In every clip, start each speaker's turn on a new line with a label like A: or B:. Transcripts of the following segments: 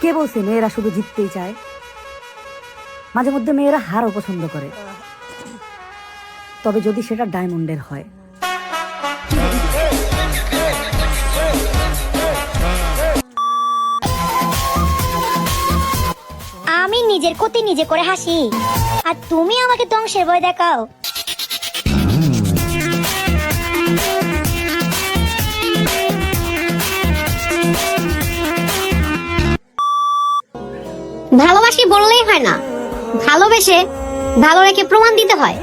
A: কে বলছে মেয়েরা শুধু জিততেই চায়? মাঝে মধ্যে মেয়েরা হারও পছন্দ করে। তবে যদি সেটা ডায়মন্ডের হয়।
B: আমি নিজের ক্ষতি নিজে করে হাসি। আর তুমি আমাকে ধ্বংসের ভয় দেখাও। হয় না। ভালোবেসে ভালো রেখে প্রমাণ দিতে হয়।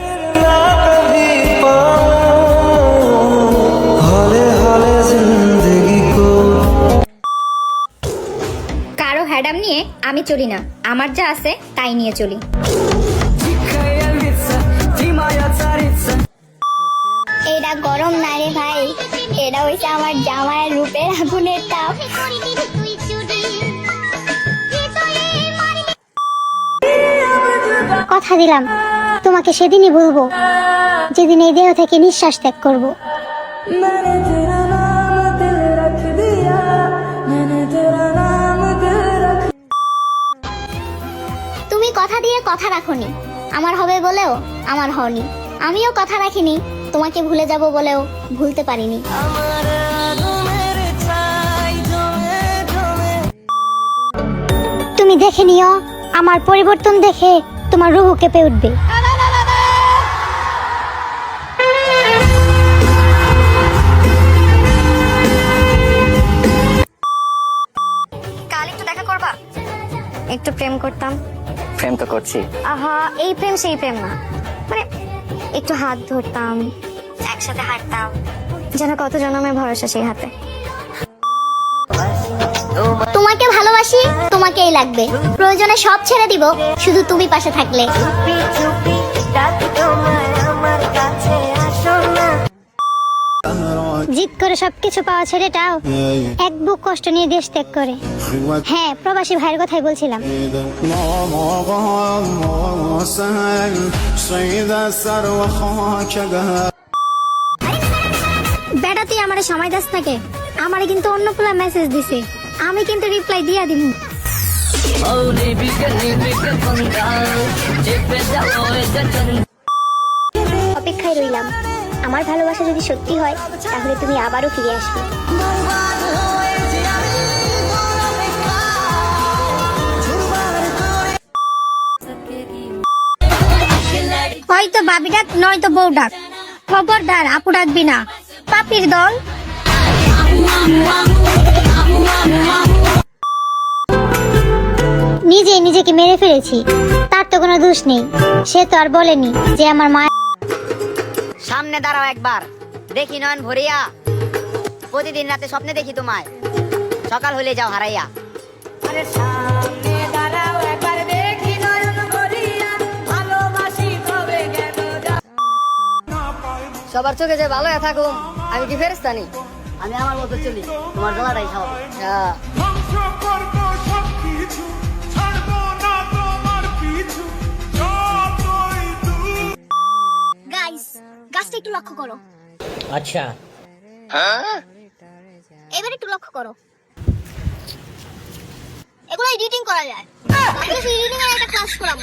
C: কারও হ্যাডাম নিয়ে আমি চলি না। আমার যা আছে তাই নিয়ে চলি।
B: এটা গরম না রে ভাই। এটা হইছে আমার জামাইয়ের রূপের আগুনের তাপ। কথা দিলাম। তোমাকে সেদিনই বলব যেদিন এই দেহ থেকে নিঃশ্বাস ত্যাগ করব। তুমি কথা দিয়ে কথা রাখনি। আমার হবে বলেও আমার হওনি। আমিও কথা রাখিনি। তোমাকে ভুলে যাব বলেও ভুলতে পারিনি। তুমি দেখে নিও আমার পরিবর্তন দেখে তোমার রুহু কেঁপে উঠবে।
C: কাল একটু দেখা করবা? একটু প্রেম করতাম।
D: প্রেম তো করছি।
C: আহা এই প্রেম সেই প্রেম না। মানে একটু হাত ধরতাম একসাথে হাঁটতাম। যেন কত জনমের ভরসা সেই হাতে।
B: তোমাকে ভালোবাসি, তোমাকেই লাগবে। প্রয়োজনে সব ছেড়ে দিব, শুধু তুমি পাশে থাকলে। জিদ করে সবকিছু পাওয়া ছেলেটাও এক বুক কষ্ট নিয়ে দেশ ত্যাগ করে। হ্যাঁ প্রবাসী ভাইয়ের কথাই বলছিলাম। বেটা, তুই আমারে সময় দাস থাকে আমার কিন্তু অন্য পোলা মেসেজ দিছে। আমি কিন্তু রিপ্লাই দিয়া দিব অপেক্ষায় রইলাম। আমার ভালোবাসা যদি সত্যি হয় তাহলে তুমি আবারও ফিরে আসবে। হয়তো বাবি ডাক নয়তো বউ ডাক খবর খবরদার আপু ডাকবি না। পাপির দল। নিজেকে মেরে ফেলেছি তার তো কোনো দোষ নেই। সে তো আর বলেনি যে আমার মা
E: সামনে দাঁড়াও একবার। দেখি নয়ন ভরিয়া প্রতিদিন রাতে স্বপ্নে দেখি তোমায়। সকাল হলে যাও হারাইয়া।
F: আরে সামনে দাঁড়াও একবার দেখি নয়ন ভরিয়া ভালোবাসি কবে গেল
E: সবার চোখে যে ভালো থাকুম আমি কি ফেরেস্তানি আমি আমার মতো চলি তোমার গলাটাই খাওয়াবো। হ্যাঁ।
B: লক্ষ্য করো।
D: আচ্ছা।
B: এবার একটু লক্ষ্য করো। এগুলো এডিটিং করা যায়। আমি সেই এডিটিং এর একটা ক্লাস করাবো।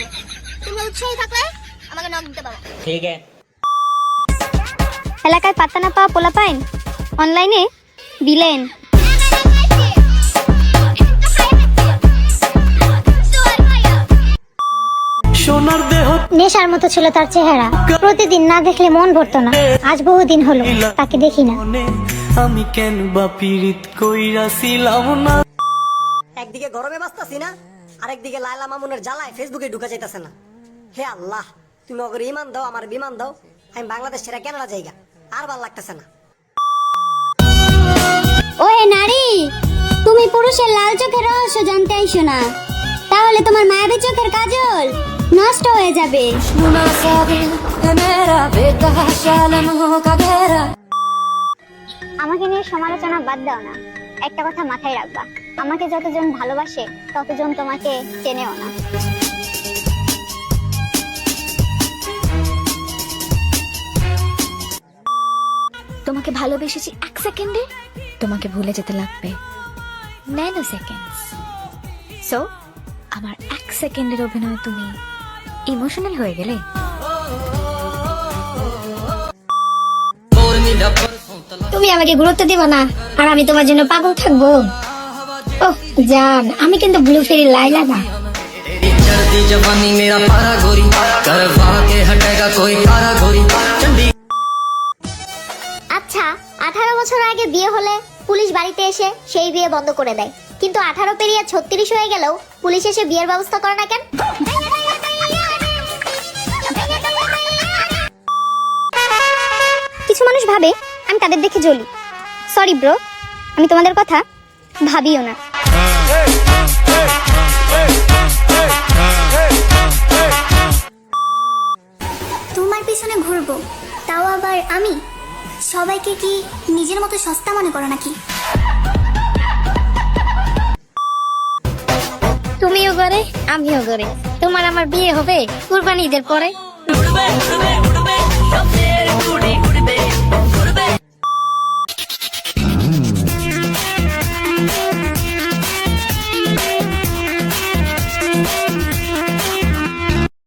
B: তুমি উৎসাহী থাকলে আমাকে নক দিতে পারো।
D: ঠিক আছে।
C: এলাকায় পাত্তা না পাওয়া পোলা পাইন অনলাইনে বিলেন।
F: দেহ
B: নেশার মতো ছিল তার চেহারা। প্রতিদিন না দেখলে মন ভরতো না। আজ বহুদিন হলো তাকে দেখি না।
F: আমি কেন বা পীড়িত কইরাছিলাম না?
E: একদিকে গরমে বাঁচতাছি না আরেকদিকে লায়লা মামুনের জ্বালায় ফেসবুকে ঢুকা যাইতাছে না। হে আল্লাহ তুমি অগর ইমান দাও আমার বিমান দাও আমি বাংলাদেশ ছেড়ে কেনাডা জায়গা আর ভালো লাগতেছে না।
B: ওহে নারী তুমি পুরুষের লাল চোখের রহস্য জানতে আইসো না। তাহলে তোমার মায়াবী চোখের কাজল। নষ্ট হয়ে যাবে। আমাকে নিয়ে সমালোচনা বাদ দাও না। একটা কথা মাথায় রাখবা। আমাকে যতজন ভালোবাসে, ততজন তোমাকে চেনেও না।
C: তোমাকে ভালোবেসেছি এক সেকেন্ডে? তোমাকে ভুলে যেতে লাগবে। Nano seconds. সো আমার এক সেকেন্ডের অভিনয় তুমি ইমোশনাল হয়ে গেলে।
B: তুমি আমাকে গুরুত্ব দিবা না আর আমি তোমার জন্য পাগল থাকব। ও জান আমি কিন্তু ব্লু ফেরি
G: লাই লাগা
B: আচ্ছা আঠারো বছর আগে বিয়ে হলে পুলিশ বাড়িতে এসে সেই বিয়ে বন্ধ করে দেয়। কিন্তু আঠারো পেরিয়ে ছত্রিশ হয়ে গেলেও পুলিশ এসে বিয়ের ব্যবস্থা করে না কেন? ভাবে আমি তাদের দেখে জ্বলি। সরি ব্রো আমি তোমাদের কথা ভাবিও না।
H: তোমার পিছনে ঘুরবো তাও আবার আমি? সবাইকে কি নিজের মতো সস্তা মনে করো নাকি?
B: তুমিও করে আমিও করে তোমার আমার বিয়ে হবে কুরবানি ঈদের পরে